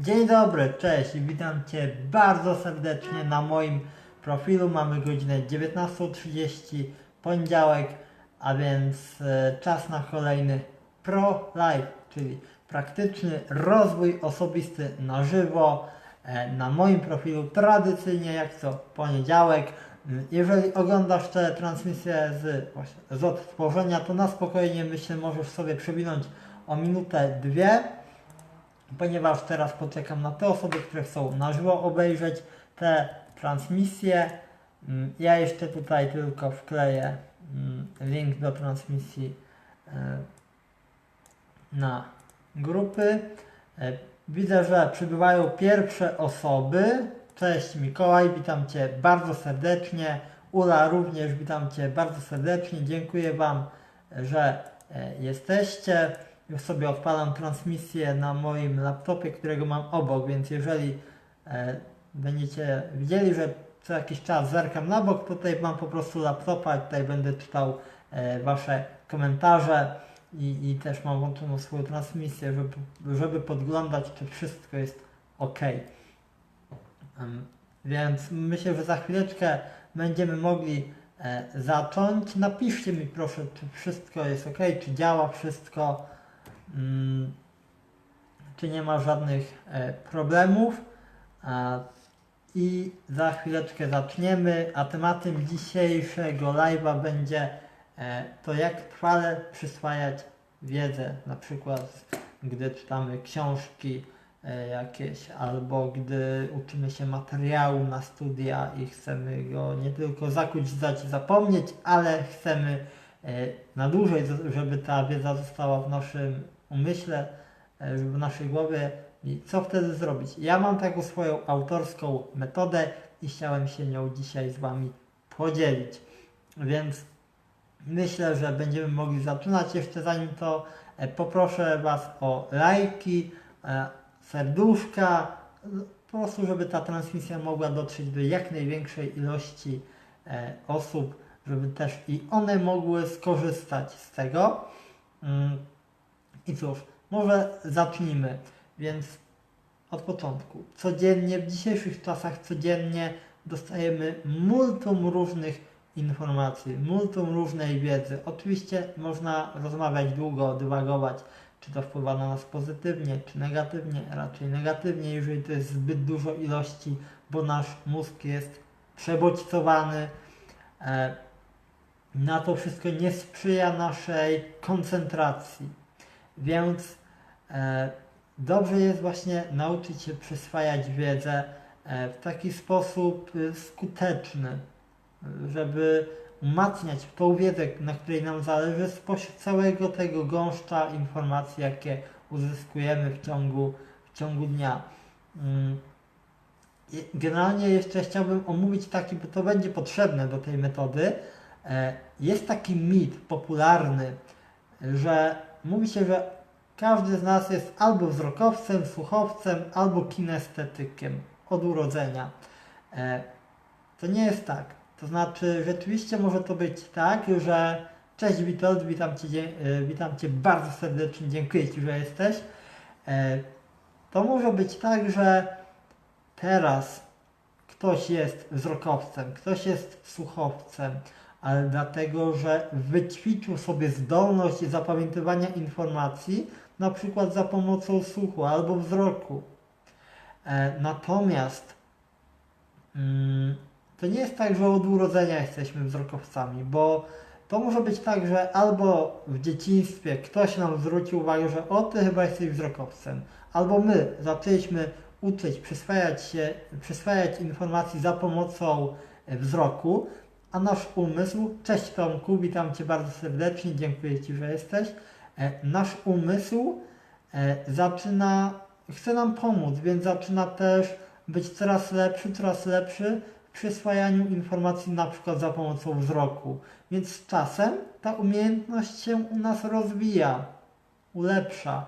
Dzień dobry, cześć witam Cię bardzo serdecznie na moim profilu. Mamy godzinę 19.30, poniedziałek, a więc e, czas na kolejny Pro Live, czyli praktyczny rozwój osobisty na żywo e, na moim profilu tradycyjnie jak co poniedziałek. Mm, Jeżeli oglądasz tę transmisję z, z odtworzenia, to na spokojnie myślę możesz sobie przewinąć o minutę, dwie ponieważ teraz poczekam na te osoby, które chcą na żywo obejrzeć te transmisje. Mm, Ja jeszcze tutaj tylko wkleję mm, link do transmisji e, na grupy. E, Widzę, że przybywają pierwsze osoby. Cześć Mikołaj, witam Cię bardzo serdecznie. Ula również witam Cię bardzo serdecznie. Dziękuję Wam, że e, jesteście. Już sobie odpalam transmisję na moim laptopie, którego mam obok, więc jeżeli e, będziecie widzieli, że co jakiś czas zerkam na bok, tutaj mam po prostu laptopa i tutaj będę czytał e, Wasze komentarze i, i też mam włączoną swoją transmisję, żeby, żeby podglądać, czy wszystko jest ok. Em, Więc myślę, że za chwileczkę będziemy mogli e, zacząć. Napiszcie mi proszę, czy wszystko jest ok, czy działa wszystko, czy nie ma żadnych e, problemów. I za chwileczkę zaczniemy, a tematem dzisiejszego live'a będzie e, to jak trwale przyswajać wiedzę, na przykład gdy czytamy książki e, jakieś, albo gdy uczymy się materiału na studia i chcemy go nie tylko zakuć, zdać, zapomnieć, ale chcemy na dłużej, żeby ta wiedza została w naszym umyśle, w naszej głowie. Co wtedy zrobić? Ja mam taką swoją autorską metodę i chciałem się nią dzisiaj z Wami podzielić. Więc myślę, że będziemy mogli zaczynać. Jeszcze zanim to e, poproszę Was o lajki, e, serduszka, po prostu, żeby ta transmisja mogła dotrzeć do jak największej ilości e, osób, żeby też i one mogły skorzystać z tego. I cóż, może zacznijmy. Więc od początku. Codziennie, w dzisiejszych czasach codziennie dostajemy multum różnych informacji, multum różnej wiedzy. Oczywiście można rozmawiać długo, dywagować, czy to wpływa na nas pozytywnie, czy negatywnie, raczej negatywnie, jeżeli to jest zbyt dużo ilości, bo nasz mózg jest przebodźcowany. E, na to wszystko nie sprzyja naszej koncentracji. Więc e, dobrze jest właśnie nauczyć się przyswajać wiedzę e, w taki sposób y, skuteczny, żeby umacniać tą wiedzę, na której nam zależy spośród całego tego gąszcza informacji, jakie uzyskujemy w ciągu, w ciągu dnia. Mm. Generalnie jeszcze chciałbym omówić taki, bo to będzie potrzebne do tej metody. E, Jest taki mit popularny, że mówi się, że każdy z nas jest albo wzrokowcem, słuchowcem, albo kinestetykiem od urodzenia. E, To nie jest tak. To znaczy, rzeczywiście może to być tak, że cześć Witold, witam Cię, e, witam Cię bardzo serdecznie, dziękuję Ci, że jesteś. E, To może być tak, że teraz ktoś jest wzrokowcem, ktoś jest słuchowcem, ale dlatego, że wyćwiczył sobie zdolność zapamiętywania informacji, na przykład za pomocą słuchu albo wzroku. E, natomiast mm, to nie jest tak, że od urodzenia jesteśmy wzrokowcami, bo to może być tak, że albo w dzieciństwie ktoś nam zwrócił uwagę, że o, ty chyba jesteś wzrokowcem, albo my zaczęliśmy uczyć, przyswajać się, przyswajać informacji za pomocą e, wzroku, a nasz umysł, cześć Tomku, witam Cię bardzo serdecznie, dziękuję Ci, że jesteś. E, Nasz umysł e, zaczyna, chce nam pomóc, więc zaczyna też być coraz lepszy, coraz lepszy w przyswajaniu informacji na przykład za pomocą wzroku. Więc z czasem ta umiejętność się u nas rozwija, ulepsza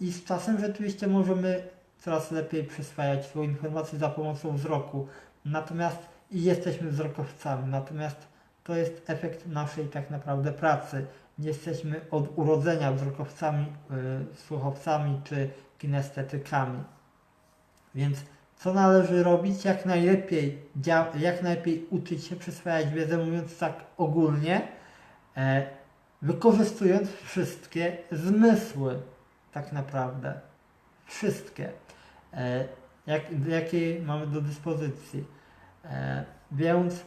i z czasem rzeczywiście możemy coraz lepiej przyswajać tą informację za pomocą wzroku. Natomiast i jesteśmy wzrokowcami, natomiast to jest efekt naszej tak naprawdę pracy. Nie jesteśmy od urodzenia wzrokowcami, y, słuchowcami czy kinestetykami. Więc co należy robić? Jak najlepiej, jak najlepiej uczyć się, przyswajać wiedzę, mówiąc tak ogólnie, e, wykorzystując wszystkie zmysły, tak naprawdę. Wszystkie, e, jak, jakie mamy do dyspozycji. E, więc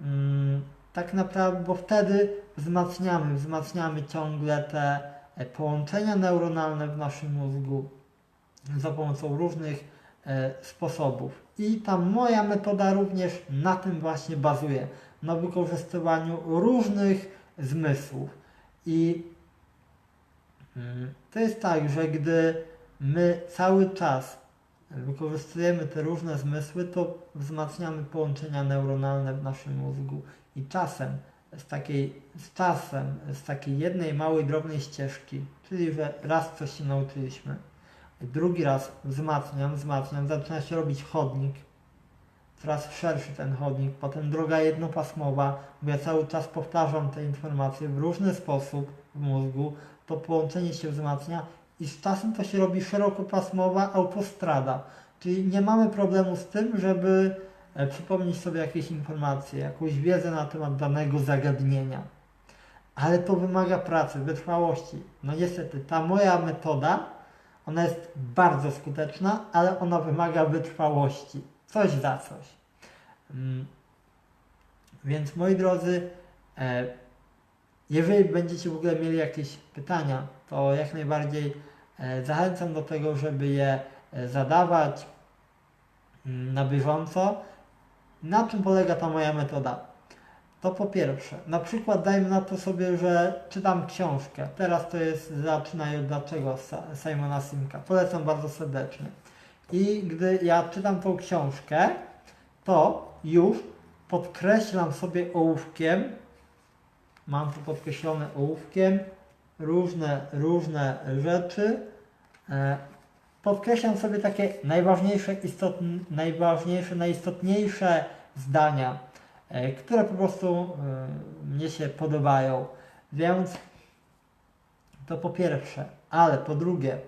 mm, tak naprawdę, bo wtedy wzmacniamy, wzmacniamy ciągle te e, połączenia neuronalne w naszym mózgu za pomocą różnych e, sposobów. I ta moja metoda również na tym właśnie bazuje, na wykorzystywaniu różnych zmysłów. I mm, to jest tak, że gdy my cały czas wykorzystujemy te różne zmysły, to wzmacniamy połączenia neuronalne w naszym mózgu. I czasem, z takiej, z czasem, z takiej jednej małej, drobnej ścieżki, czyli że raz coś się nauczyliśmy, drugi raz wzmacniam, wzmacniam, zaczyna się robić chodnik, coraz szerszy ten chodnik, potem droga jednopasmowa, bo ja cały czas powtarzam te informacje w różny sposób w mózgu, to połączenie się wzmacnia i z czasem to się robi szerokopasmowa autostrada, czyli nie mamy problemu z tym, żeby e, przypomnieć sobie jakieś informacje, jakąś wiedzę na temat danego zagadnienia. Ale to wymaga pracy, wytrwałości. No niestety, ta moja metoda, ona jest bardzo skuteczna, ale ona wymaga wytrwałości. Coś za coś. Mm. Więc moi drodzy, e, jeżeli będziecie w ogóle mieli jakieś pytania, to jak najbardziej zachęcam do tego, żeby je e, zadawać mm, na bieżąco. Na czym polega ta moja metoda? To po pierwsze, na przykład dajmy na to sobie, że czytam książkę. Teraz to jest Zaczynaj od dlaczego Simona Simka. Polecam bardzo serdecznie. I gdy ja czytam tą książkę, to już podkreślam sobie ołówkiem, mam tu podkreślone ołówkiem, różne, różne rzeczy. E, podkreślam sobie takie najważniejsze, istotne, najważniejsze, najistotniejsze zdania, e, które po prostu e, mnie się podobają. Więc to po pierwsze, ale po drugie,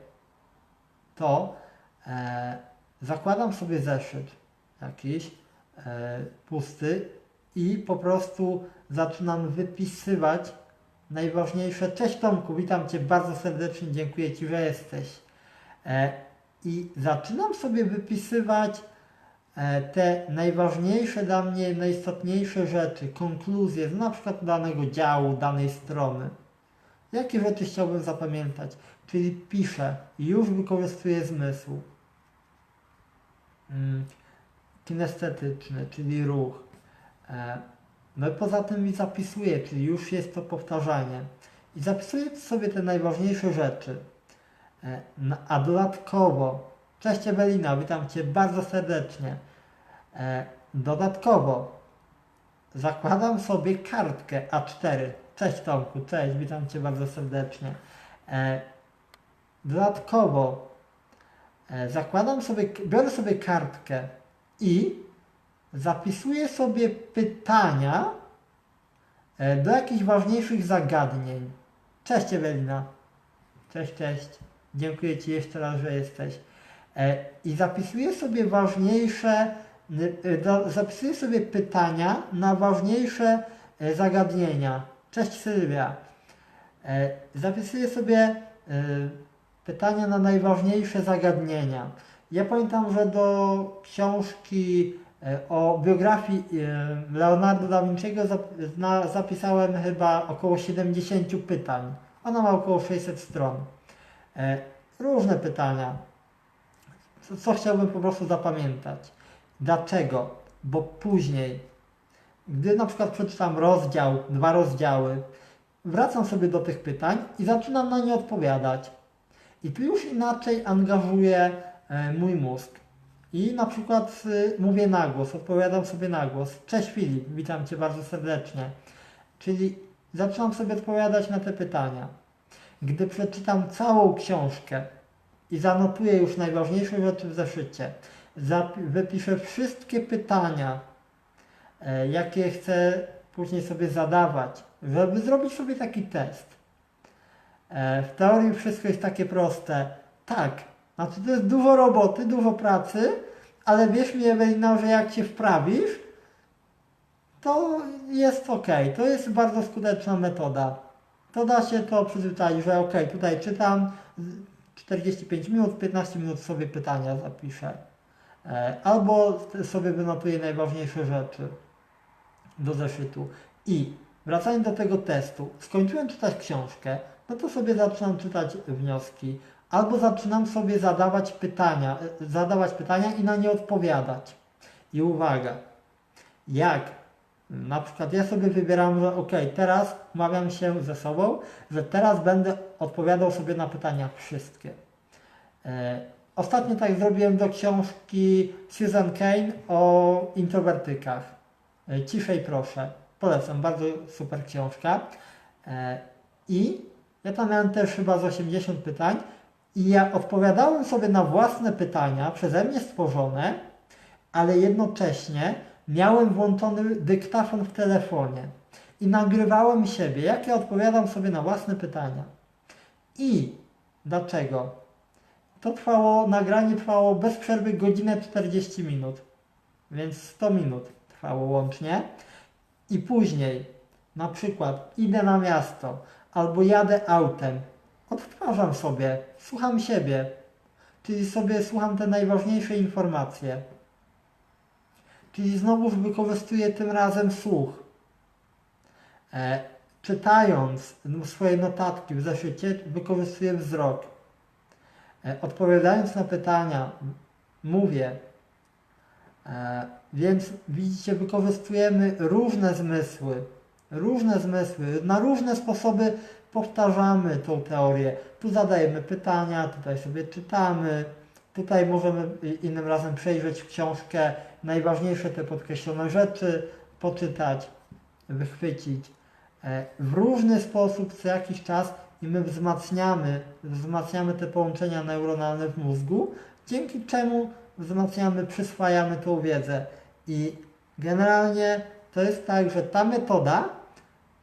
to zakładam sobie zeszyt jakiś pusty i po prostu zaczynam wypisywać najważniejsze. Cześć Tomku, witam Cię bardzo serdecznie, dziękuję Ci, że jesteś. E, I zaczynam sobie wypisywać e, te najważniejsze dla mnie, najistotniejsze rzeczy, konkluzje z na przykład danego działu, danej strony. Jakie rzeczy chciałbym zapamiętać? Czyli piszę, już wykorzystuję zmysł. Mm, kinestetyczny, czyli ruch. E, no i poza tym i zapisuję, czyli już jest to powtarzanie. I zapisuję sobie te najważniejsze rzeczy. E, a dodatkowo, cześć Ewelina, witam Cię bardzo serdecznie. E, dodatkowo zakładam sobie kartkę A4. Cześć Tomku, cześć, witam Cię bardzo serdecznie. E, dodatkowo zakładam sobie, biorę sobie kartkę i zapisuję sobie pytania do jakichś ważniejszych zagadnień. Cześć Ewelina. Cześć, cześć. Dziękuję Ci jeszcze raz, że jesteś. E, I zapisuję sobie ważniejsze, e, zapisuję sobie pytania na ważniejsze e, zagadnienia. Cześć Sylwia. Zapisuję sobie pytania na najważniejsze zagadnienia. Ja pamiętam, że do książki o biografii Leonardo da Vinciego zapisałem chyba około 70 pytań. Ona ma około 600 stron. E, Różne pytania. Co, chciałbym po prostu zapamiętać? Dlaczego? Bo później, gdy na przykład przeczytam rozdział, dwa rozdziały, wracam sobie do tych pytań i zaczynam na nie odpowiadać. I tu już inaczej angażuję e, mój mózg. I na przykład y, mówię na głos, odpowiadam sobie na głos. Cześć Filip, witam Cię bardzo serdecznie. Czyli zaczynam sobie odpowiadać na te pytania. Gdy przeczytam całą książkę i zanotuję już najważniejsze rzeczy w zeszycie, wypiszę wszystkie pytania, e, jakie chcę później sobie zadawać, żeby zrobić sobie taki test. E, w teorii wszystko jest takie proste. Tak, Znaczy to jest dużo roboty, dużo pracy, ale wierz mi Ewelina, że jak się wprawisz, to jest ok. To jest bardzo skuteczna metoda. To da się to przyzwyczaić, że ok, tutaj czytam z- 45 minut, 15 minut sobie pytania zapiszę. E, Albo sobie wynotuję najważniejsze rzeczy do zeszytu. I wracając do tego testu, skończyłem czytać książkę, no to sobie zaczynam czytać wnioski, albo zaczynam sobie zadawać pytania, e, zadawać pytania i na nie odpowiadać. I uwaga, jak na przykład ja sobie wybieram, że ok, teraz umawiam się ze sobą, że teraz będę odpowiadał sobie na pytania wszystkie. E, Ostatnio tak zrobiłem do książki Susan Kane o introwertykach. E, Ciszej proszę. Polecam, bardzo super książka. E, I ja tam miałem też chyba z 80 pytań i ja odpowiadałem sobie na własne pytania, przeze mnie stworzone, ale jednocześnie miałem włączony dyktafon w telefonie i nagrywałem siebie, jak ja odpowiadam sobie na własne pytania. I dlaczego? To trwało, nagranie trwało bez przerwy godzinę 40 minut, więc 100 minut trwało łącznie. I później, na przykład, idę na miasto albo jadę autem, odtwarzam sobie, słucham siebie, czyli sobie słucham te najważniejsze informacje. Czyli znowuż wykorzystuję tym razem słuch. E, czytając swoje notatki w zeszycie, wykorzystuję wzrok. E, odpowiadając na pytania, mówię. E, więc widzicie, wykorzystujemy różne zmysły, różne zmysły, na różne sposoby powtarzamy tą teorię. Tu zadajemy pytania, tutaj sobie czytamy, tutaj możemy innym razem przejrzeć książkę, najważniejsze te podkreślone rzeczy, poczytać, wychwycić. E, W różny sposób co jakiś czas i my wzmacniamy, wzmacniamy te połączenia neuronalne w mózgu, dzięki czemu wzmacniamy, przyswajamy tą wiedzę. I generalnie to jest tak, że ta metoda,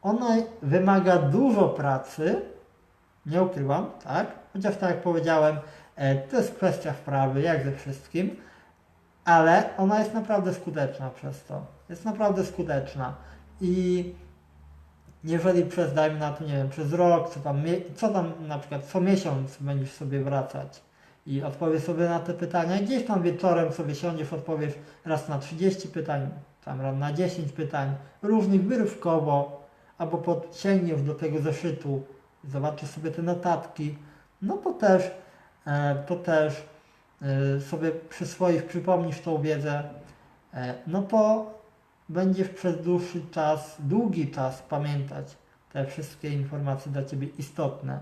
ona wymaga dużo pracy, nie ukrywam, tak? Chociaż tak jak powiedziałem, e, to jest kwestia wprawy, jak ze wszystkim, ale ona jest naprawdę skuteczna przez to. Jest naprawdę skuteczna. I jeżeli przez, dajmy na to, nie wiem, przez rok, co tam, co tam na przykład co miesiąc będziesz sobie wracać i odpowiesz sobie na te pytania, gdzieś tam wieczorem sobie siądziesz, odpowiesz raz na 30 pytań, tam raz na 10 pytań, różnych wyrywkowo, albo pod, sięgniesz do tego zeszytu, zobaczysz sobie te notatki, no to też, e, to też sobie przyswoisz, przypomnisz tą wiedzę, e, no to będziesz przez dłuższy czas, długi czas pamiętać te wszystkie informacje dla Ciebie istotne.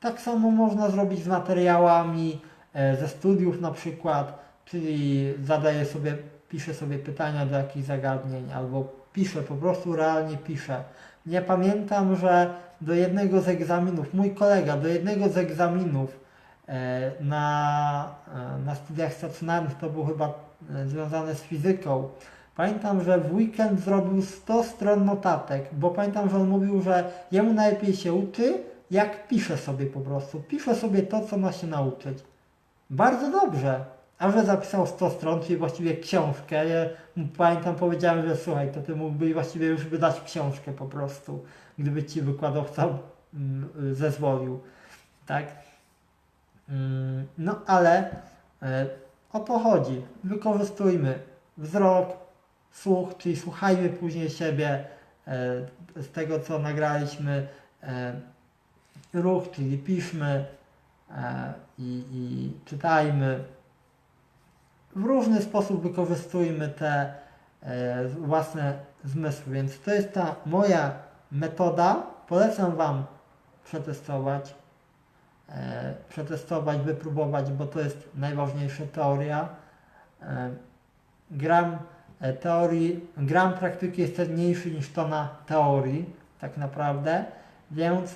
Tak samo można zrobić z materiałami e, ze studiów na przykład, czyli zadaję sobie, piszę sobie pytania do jakichś zagadnień, albo piszę, po prostu realnie piszę. Ja pamiętam, że do jednego z egzaminów, mój kolega do jednego z egzaminów na, e, na studiach stacjonarnych, to było chyba e, związane z fizyką, Pamiętam, że w weekend zrobił 100 stron notatek, bo pamiętam, że on mówił, że jemu najlepiej się uczy, jak pisze sobie po prostu. Pisze sobie to, co ma się nauczyć. Bardzo dobrze. A że zapisał 100 stron, czyli właściwie książkę, ja pamiętam, powiedziałem, że słuchaj, to ty mógłbyś właściwie już wydać książkę po prostu, gdyby ci wykładowca mm, zezwolił. Tak? Mm, No ale e, o to chodzi. Wykorzystujmy wzrok, słuch, czyli słuchajmy później siebie e, z tego, co nagraliśmy, ruch, czyli piszmy i, i czytajmy. W różny sposób wykorzystujmy te własne zmysły, więc to jest ta moja metoda. Polecam Wam przetestować, przetestować, wypróbować, bo to jest najważniejsza teoria. E, gram e, teorii, gram praktyki jest cenniejszy niż tona teorii, tak naprawdę, więc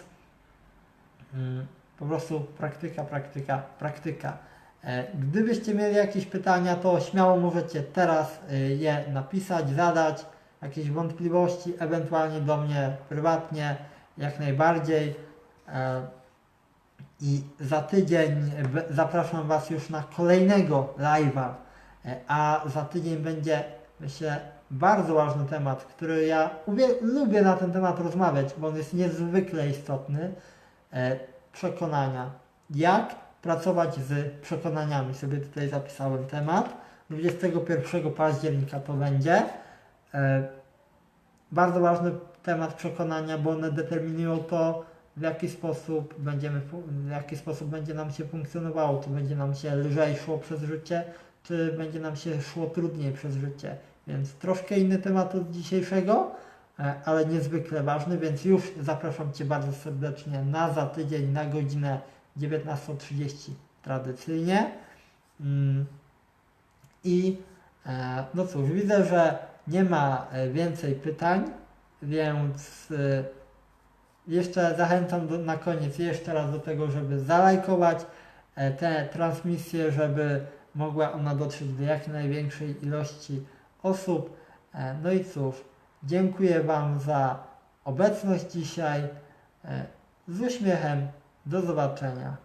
mm, po prostu praktyka, praktyka, praktyka. E, Gdybyście mieli jakieś pytania, to śmiało możecie teraz e, je napisać, zadać, jakieś wątpliwości, ewentualnie do mnie prywatnie, jak najbardziej. I za tydzień zapraszam Was już na kolejnego live'a, e, a za tydzień będzie, myślę, bardzo ważny temat, który ja lubię na ten temat rozmawiać, bo on jest niezwykle istotny. E, Przekonania. Jak pracować z przekonaniami? Sobie tutaj zapisałem temat. 21 października to będzie. E, Bardzo ważny temat przekonania, bo one determinują to, w jaki sposób będziemy, w jaki sposób będzie nam się funkcjonowało, czy będzie nam się lżej szło przez życie, czy będzie nam się szło trudniej przez życie. Więc troszkę inny temat od dzisiejszego, e, ale niezwykle ważny, więc już zapraszam Cię bardzo serdecznie na za tydzień, na godzinę 19.30 tradycyjnie. Mm. I e, no cóż, widzę, że nie ma e, więcej pytań, więc jeszcze zachęcam do, na koniec jeszcze raz do tego, żeby zalajkować e, tę transmisję, żeby mogła ona dotrzeć do jak największej ilości osób. E, No i cóż, dziękuję Wam za obecność dzisiaj. E, Z uśmiechem, do zobaczenia.